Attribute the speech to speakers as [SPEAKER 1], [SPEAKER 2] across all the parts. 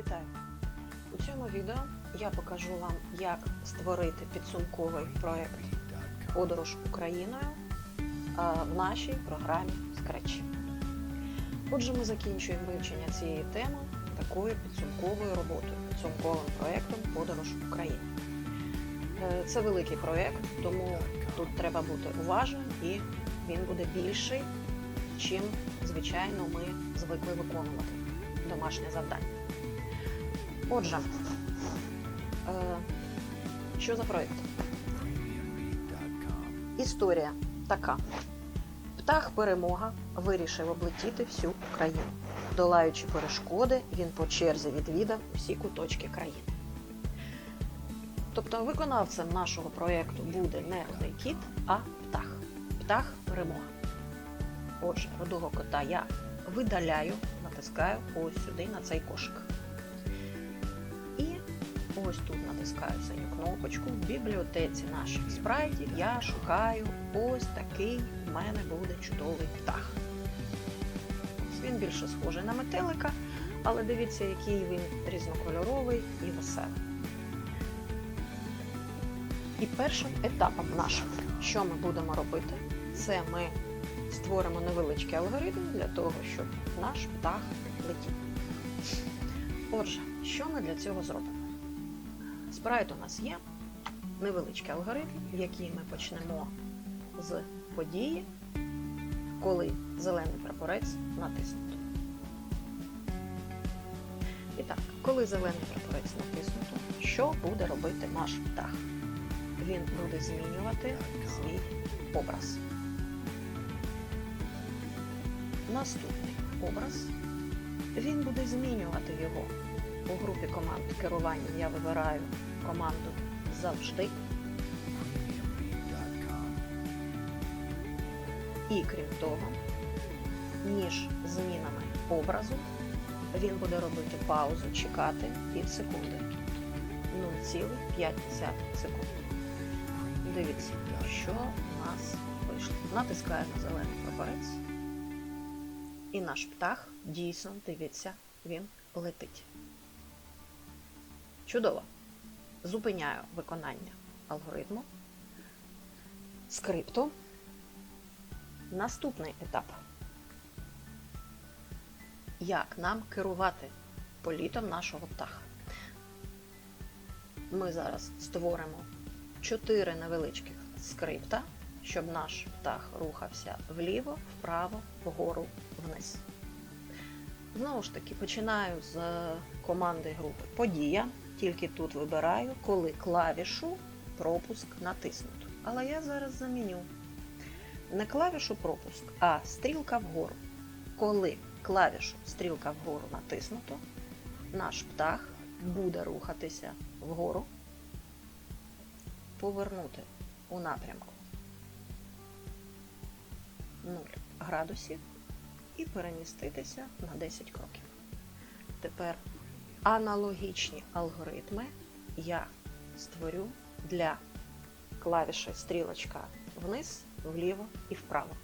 [SPEAKER 1] Вітаю! У цьому відео я покажу вам, як створити підсумковий проект Подорож Україною в нашій програмі Scratch. Отже, ми закінчуємо вивчення цієї теми такою підсумковою роботою, підсумковим проектом Подорож Україною. Е, Це великий проект, тому тут треба бути уважним і він буде більший, чим, звичайно, ми звикли виконувати домашнє завдання. Отже, е, що за проєкт? Історія така. Птах перемога вирішив облетіти всю Україну. Долаючи перешкоди, він по черзі відвідав усі куточки країни. Тобто виконавцем нашого проєкту буде не рудий кіт, а птах. Птах перемога. Отже, рудого кота я видаляю, натискаю ось сюди на цей кошик. Ось тут натискаю синю кнопочку. В бібліотеці наших спрайтів я шукаю ось такий в мене буде чудовий птах. Він більше схожий на метелика, але дивіться, який він різнокольоровий і веселий. І першим етапом нашим, що ми будемо робити, це ми створимо невеличкий алгоритм для того, щоб наш птах летів. Отже, що ми для цього зробимо? Спрайт у нас є невеличкий алгоритм, в який ми почнемо з події, коли зелений прапорець натиснуто. І так, коли зелений прапорець натиснуто, що буде робити наш птах? Він буде змінювати свій образ. Наступний образ. Він буде змінювати його. У групі команд керування я вибираю команду завжди. І крім того, між змінами образу він буде робити паузу, чекати пів секунди. 0,5 секунд. Дивіться, що у нас вийшло. Натискаю на зелений прапорець. І наш птах дійсно дивиться, він летить. Чудово. Зупиняю виконання алгоритму. Скрипту. Наступний етап. Як нам керувати політом нашого птаха? Ми зараз створимо чотири невеличких скрипта, щоб наш птах рухався вліво, вправо, вгору, вниз. Знову ж таки, починаю з команди групи Подія. Тільки тут вибираю, коли клавішу пропуск натиснуто. Але я зараз заміню не клавішу пропуск, а стрілка вгору. Коли клавішу стрілка вгору натиснуто, наш птах буде рухатися вгору, повернути у напрямку 0 градусів і переміститися на 10 кроків. Тепер аналогічні алгоритми я створю для клавіші стрілочка вниз, вліво і вправо.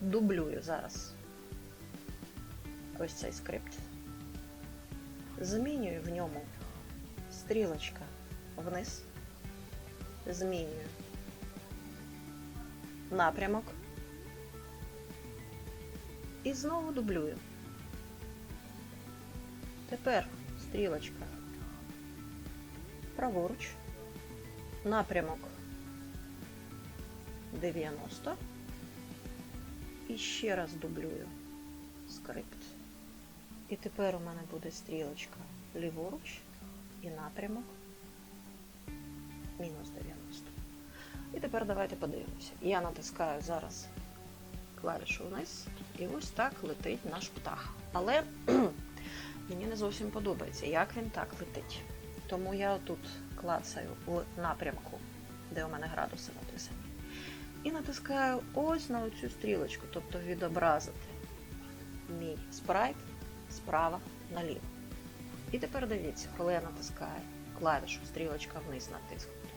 [SPEAKER 1] Дублюю зараз ось цей скрипт. Змінюю в ньому стрілочка вниз, змінюю напрямок і знову дублюю. Тепер стрілочка праворуч, напрямок 90 і ще раз дублюю скрипт. І тепер у мене буде стрілочка ліворуч і напрямок мінус 90. І тепер давайте подивимося. Я натискаю зараз клавішу вниз, і ось так летить наш птах. Але мені не зовсім подобається, як він так летить. Тому я тут клацаю в напрямку, де у мене градуси написані. І натискаю ось на оцю стрілочку, тобто відобразити мій спрайт справа наліво. І тепер дивіться, коли я натискаю клавішу стрілочка вниз натиснута.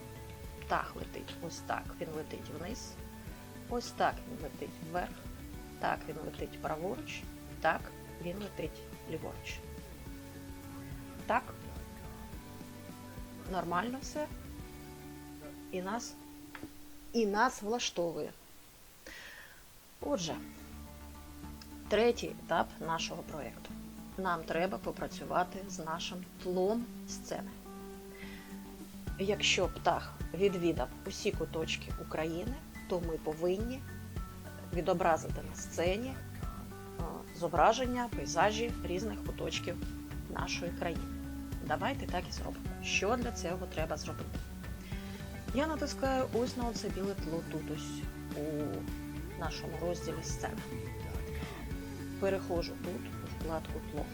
[SPEAKER 1] Птах летить ось так, він летить вниз. Ось так він летить вверх. Так він летить праворуч. Так він летить ліворуч. Нормально все. І нас, і нас влаштовує. Отже, третій етап нашого проєкту. Нам треба попрацювати з нашим тлом сцени. Якщо птах відвідав усі куточки України, то ми повинні відобразити на сцені е, зображення, пейзажі різних куточків нашої країни. Давайте так і зробимо. Що для цього треба зробити? Я натискаю ось на оце біле тло тут ось у нашому розділі сцена. Переходжу тут у вкладку тло.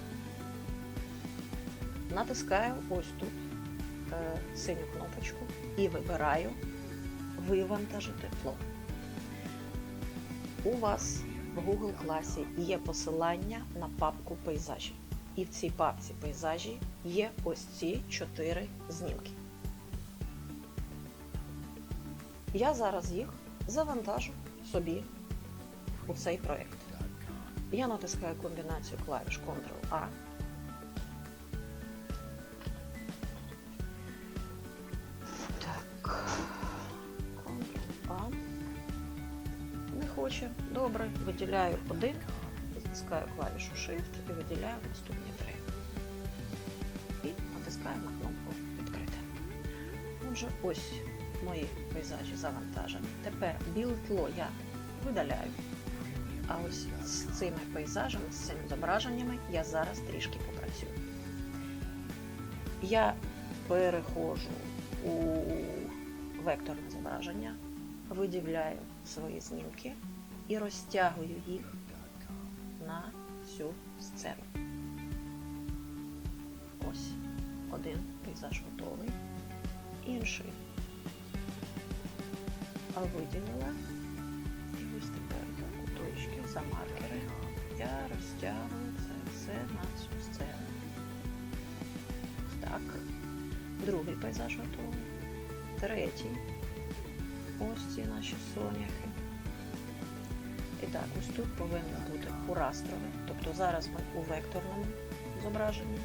[SPEAKER 1] Натискаю ось тут е, синю кнопочку і вибираю вивантажити тло. У вас в Google класі є посилання на папку пейзажі. І в цій папці пейзажі є ось ці чотири знімки. Я зараз їх завантажу собі у цей проєкт. Я натискаю комбінацію клавіш Ctrl-A. Так. Ctrl-A. Не хоче. Добре. Виділяю один, затискаю клавішу Shift і виділяю наступні три. І натискаю на кнопку Відкрити. Отже, ось мої пейзажі завантажені. Тепер біле тло я видаляю. А ось з цими пейзажами, з цими зображеннями я зараз трішки попрацюю. Я переходжу у векторне зображення, виділяю свої знімки і розтягую їх на всю сцену. Ось один пейзаж готовий, інший виділила. І ось тепер куточки, за маркери. Я розтягую це все на цю сцену. Так. Другий пейзаж готовий. Третій. Ось ці наші соняхи. Так, ось тут повинно бути урастрове. Тобто зараз ми у векторному зображенні.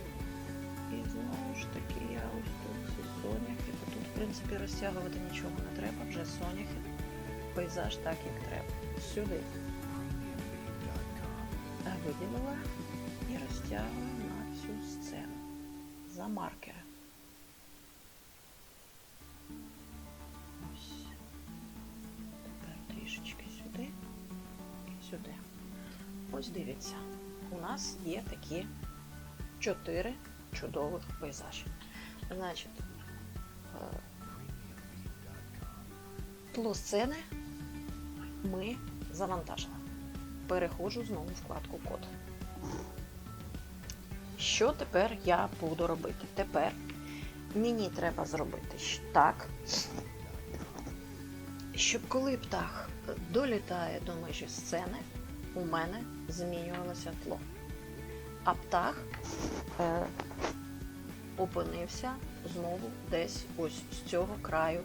[SPEAKER 1] І знову ж таки я ось тут ці соняхи. Тут, в принципі, розтягувати нічого не треба, вже соняхи. Пейзаж так, як треба. Сюди. Виділила і розтягую на цю сцену за маркери. Ось дивіться, у нас є такі чотири чудових пейзажі. Значить, е, тло сцени ми завантажили. Переходжу знову вкладку код. Що тепер я буду робити? Тепер мені треба зробити так, щоб коли птах долітає до межі сцени, у мене змінювалося тло. А птах е, опинився знову десь ось з цього краю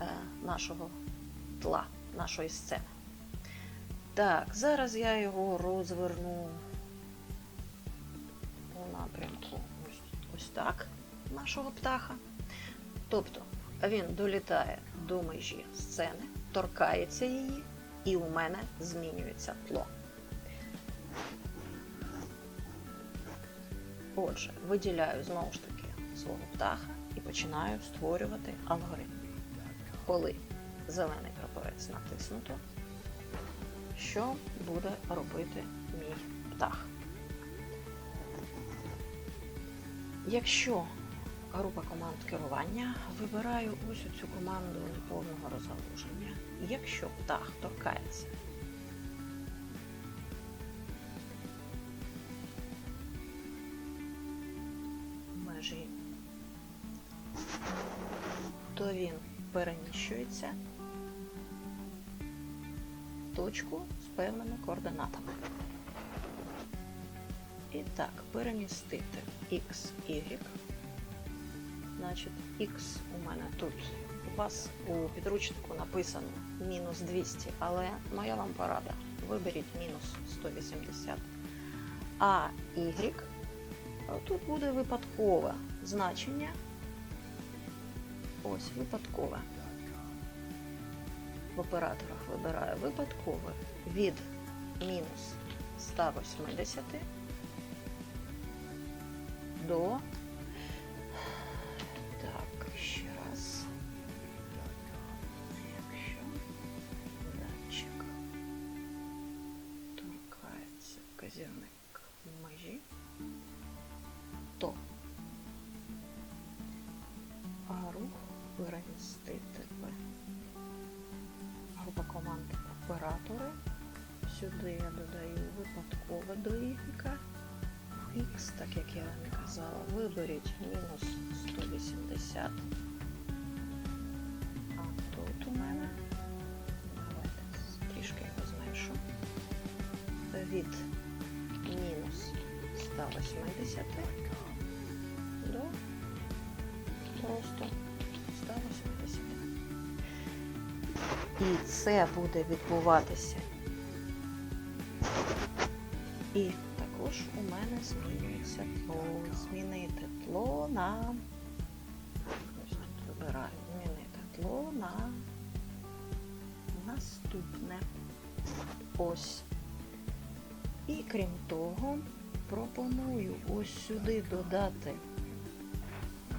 [SPEAKER 1] е, нашого тла, нашої сцени. Так, зараз я його розверну у напрямку ось, ось так нашого птаха. Тобто він долітає до межі сцени, торкається її, і у мене змінюється тло. Отже, виділяю знову ж таки свого птаха і починаю створювати алгоритм. Коли зелений прапорець натиснуто, що буде робити мій птах? Якщо група команд керування, вибираю ось цю команду неповного розгалуження. Якщо птах торкається то він переміщується в точку з певними координатами. І так, перемістити X, Y. Значить, X у мене тут. У вас у підручнику написано мінус 200, але моя вам порада. Виберіть мінус 180. А Y тут буде випадкове значення. Ось випадкове. В операторах вибираю випадкове від мінус 180 до. Група команд оператори. Сюди я додаю випадкове до ігріка. X, так як я вам казала, виберіть мінус 180. А тут у мене, давайте трішки його зменшу, від мінус 180 І це буде відбуватися. І також у мене змінюється тло. Змінити тло на. Тут вибираю. Змінити тло на наступне. Ось. І крім того, пропоную ось сюди додати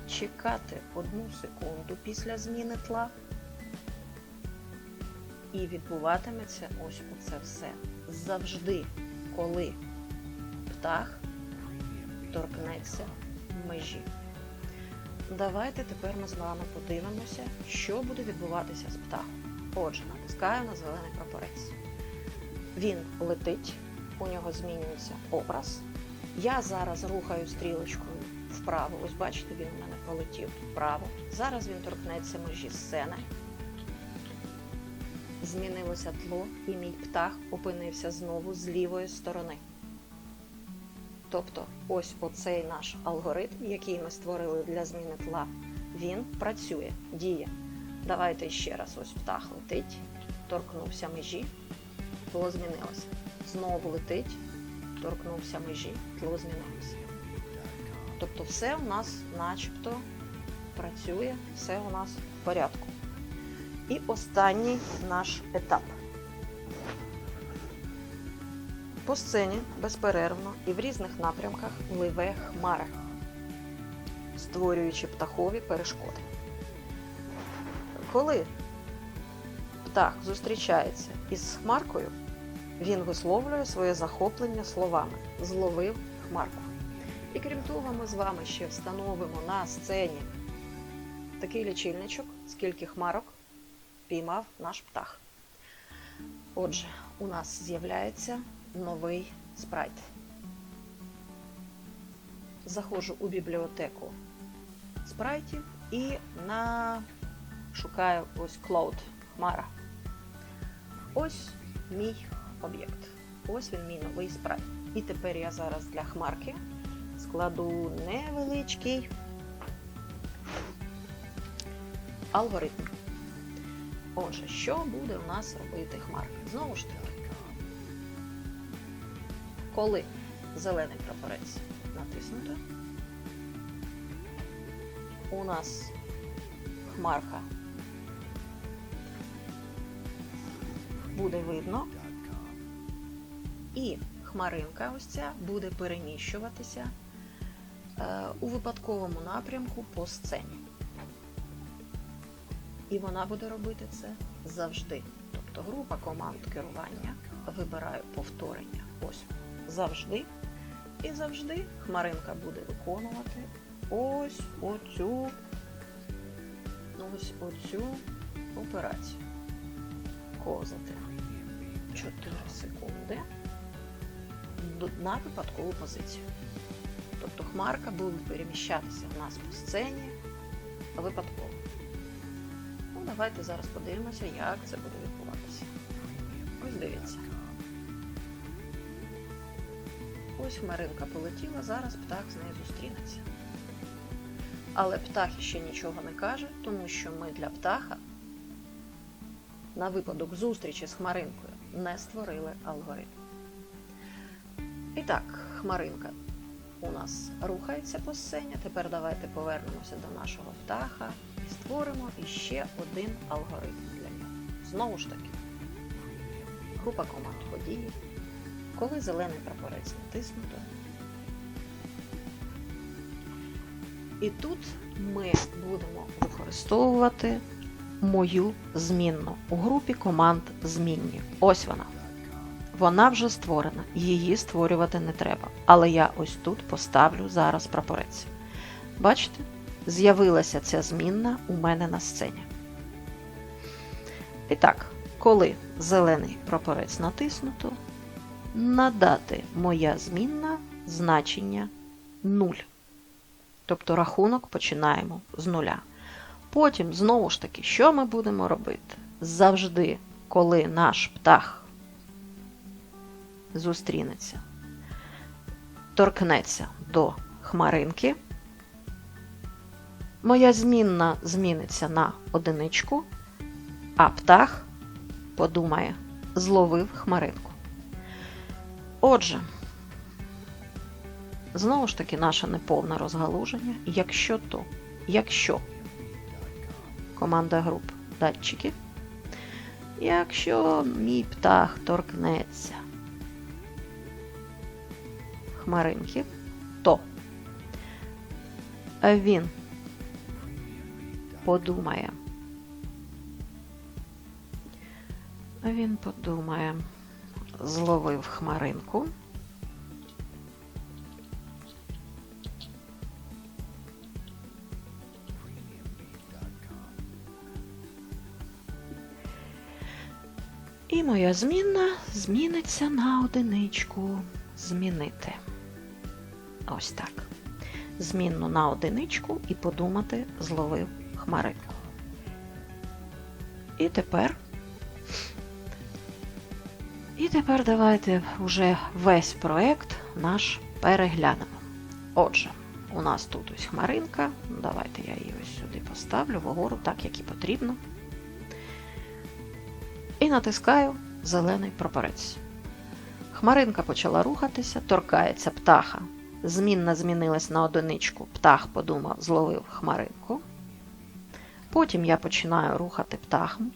[SPEAKER 1] чекати одну секунду після зміни тла. І відбуватиметься ось оце все. Завжди, коли птах торкнеться межі. Давайте тепер ми з вами подивимося, що буде відбуватися з птахом. Отже, натискаю на зелений прапорець. Він летить, у нього змінюється образ. Я зараз рухаю стрілочкою вправо. Ось бачите, він у мене полетів вправо. Зараз він торкнеться межі сцени. Змінилося тло, і мій птах опинився знову з лівої сторони. Тобто, ось оцей наш алгоритм, який ми створили для зміни тла, він працює, діє. Давайте ще раз ось птах летить, торкнувся межі, тло змінилося. Знову летить, торкнувся межі, тло змінилося. Тобто все у нас начебто працює, все у нас в порядку. І останній наш етап. По сцені безперервно і в різних напрямках пливе хмара, створюючи птахові перешкоди. Коли птах зустрічається із хмаркою, він висловлює своє захоплення словами зловив хмарку. І крім того, ми з вами ще встановимо на сцені такий лічильничок, скільки хмарок піймав наш птах. Отже, у нас з'являється новий спрайт. Заходжу у бібліотеку спрайтів і на... шукаю ось Cloud Хмара. Ось мій об'єкт. Ось він мій новий спрайт. І тепер я зараз для хмарки складу невеличкий алгоритм. Отже, що буде у нас робити хмарка? Знову ж таки, коли зелений прапорець натиснуто, у нас хмарка буде видно, і хмаринка ось ця буде переміщуватися е, у випадковому напрямку по сцені. І вона буде робити це завжди. Тобто група команд керування вибираю повторення. Ось завжди. І завжди хмаринка буде виконувати ось оцю, ось оцю операцію. Ковзати 4 секунди на випадкову позицію. Тобто хмарка буде переміщатися в нас по сцені випадково. Давайте зараз подивимося, як це буде відбуватися. Ось дивіться. Ось хмаринка полетіла, зараз птах з нею зустрінеться. Але птах ще нічого не каже, тому що ми для птаха на випадок зустрічі з хмаринкою не створили алгоритм. І так, хмаринка у нас рухається по сцені. Тепер давайте повернемося до нашого птаха створимо іще один алгоритм для нього. Знову ж таки, група команд події. Коли зелений прапорець натиснуто. І тут ми будемо використовувати мою змінну у групі команд змінні. Ось вона. Вона вже створена, її створювати не треба. Але я ось тут поставлю зараз прапорець. Бачите? З'явилася ця змінна у мене на сцені. І так, коли зелений прапорець натиснуто, надати моя змінна значення 0. Тобто рахунок починаємо з нуля. Потім, знову ж таки, що ми будемо робити? Завжди, коли наш птах зустрінеться, торкнеться до хмаринки, моя змінна зміниться на одиничку, а птах подумає, зловив хмаринку. Отже, знову ж таки, наше неповне розгалуження. Якщо то, якщо команда груп датчики, якщо мій птах торкнеться хмаринки, то він подумає. Він подумає, зловив хмаринку. І моя змінна зміниться на одиничку. Змінити. Ось так. Змінну на одиничку і подумати, зловив хмаринку. І тепер. І тепер давайте вже весь проект наш переглянемо. Отже, у нас тут ось хмаринка. Давайте я її ось сюди поставлю вгору, так як і потрібно. І натискаю зелений прапорець. Хмаринка почала рухатися, торкається птаха. Змінна змінилась на одиничку. Птах подумав, зловив хмаринку. Потім я починаю рухати птахом.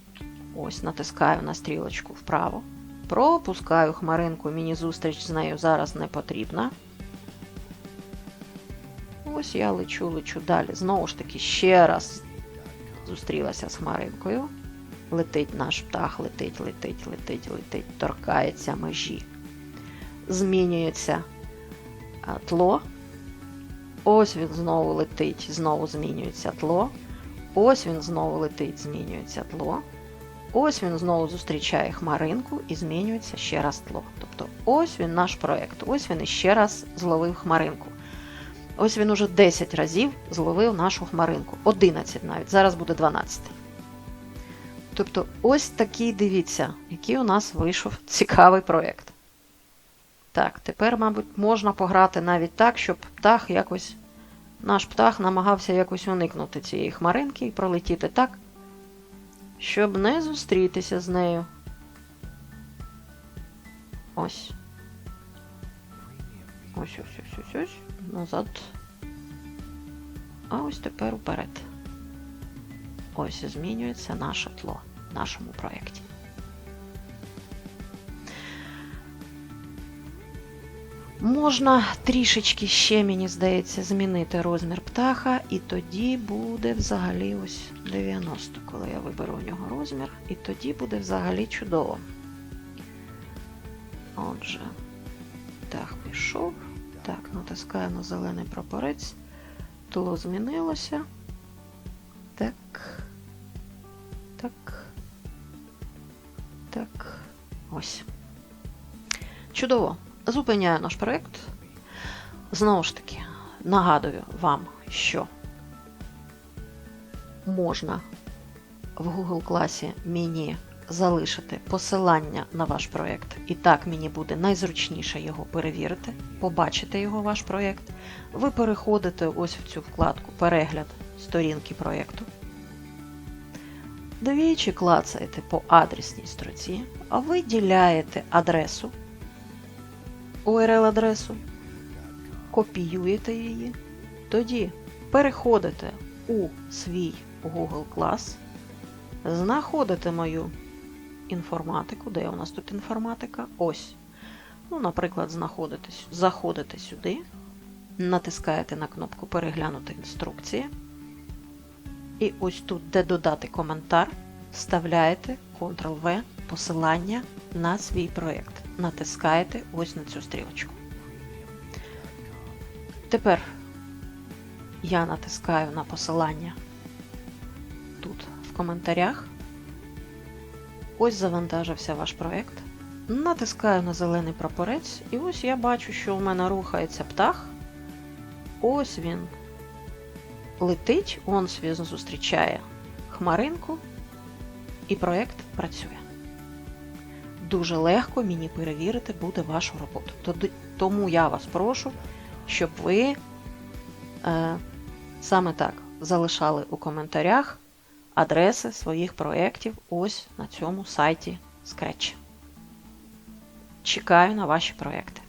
[SPEAKER 1] Ось натискаю на стрілочку вправо. Пропускаю хмаринку, мені зустріч з нею зараз не потрібна. Ось я лечу, лечу далі. Знову ж таки, ще раз зустрілася з хмаринкою. Летить наш птах, летить, летить, летить, летить, торкається межі. Змінюється тло. Ось він знову летить, знову змінюється тло. Ось він знову летить, змінюється тло. Ось він знову зустрічає хмаринку і змінюється ще раз тло. Тобто ось він наш проєкт. Ось він іще раз зловив хмаринку. Ось він уже 10 разів зловив нашу хмаринку. 11 навіть. Зараз буде 12. Тобто, ось такий, дивіться, який у нас вийшов цікавий проєкт. Так, тепер, мабуть, можна пограти навіть так, щоб птах якось. Наш птах намагався якось уникнути цієї хмаринки і пролетіти так, щоб не зустрітися з нею. Ось. Ось, ось, ось, ось, ось. Назад. А ось тепер уперед. Ось змінюється наше тло в нашому проєкті. Можна трішечки ще, мені здається, змінити розмір птаха, і тоді буде взагалі ось 90, коли я виберу у нього розмір, і тоді буде взагалі чудово. Отже, птах пішов. Так, натискаю на зелений прапорець. Тло змінилося. Так. Так. Так. Ось. Чудово. Зупиняю наш проєкт. Знову ж таки, нагадую вам, що можна в Google класі мені залишити посилання на ваш проєкт. І так мені буде найзручніше його перевірити, побачити його ваш проєкт. Ви переходите ось в цю вкладку Перегляд сторінки проєкту. Двічі клацаєте по адресній строці, а виділяєте адресу. URL-адресу. копіюєте її, тоді переходите у свій Google Class, знаходите мою інформатику. Де у нас тут інформатика? Ось. Ну, наприклад, знаходите, заходите сюди, натискаєте на кнопку Переглянути інструкції. І ось тут, де додати коментар, вставляєте Ctrl-V посилання на свій проєкт. Натискаєте ось на цю стрілочку. Тепер я натискаю на посилання тут в коментарях. Ось завантажився ваш проєкт. Натискаю на зелений прапорець, і ось я бачу, що у мене рухається птах. Ось він летить, он він зустрічає хмаринку, і проєкт працює. Дуже легко мені перевірити буде вашу роботу. Тому я вас прошу, щоб ви е, саме так залишали у коментарях адреси своїх проєктів ось на цьому сайті Scratch. Чекаю на ваші проєкти.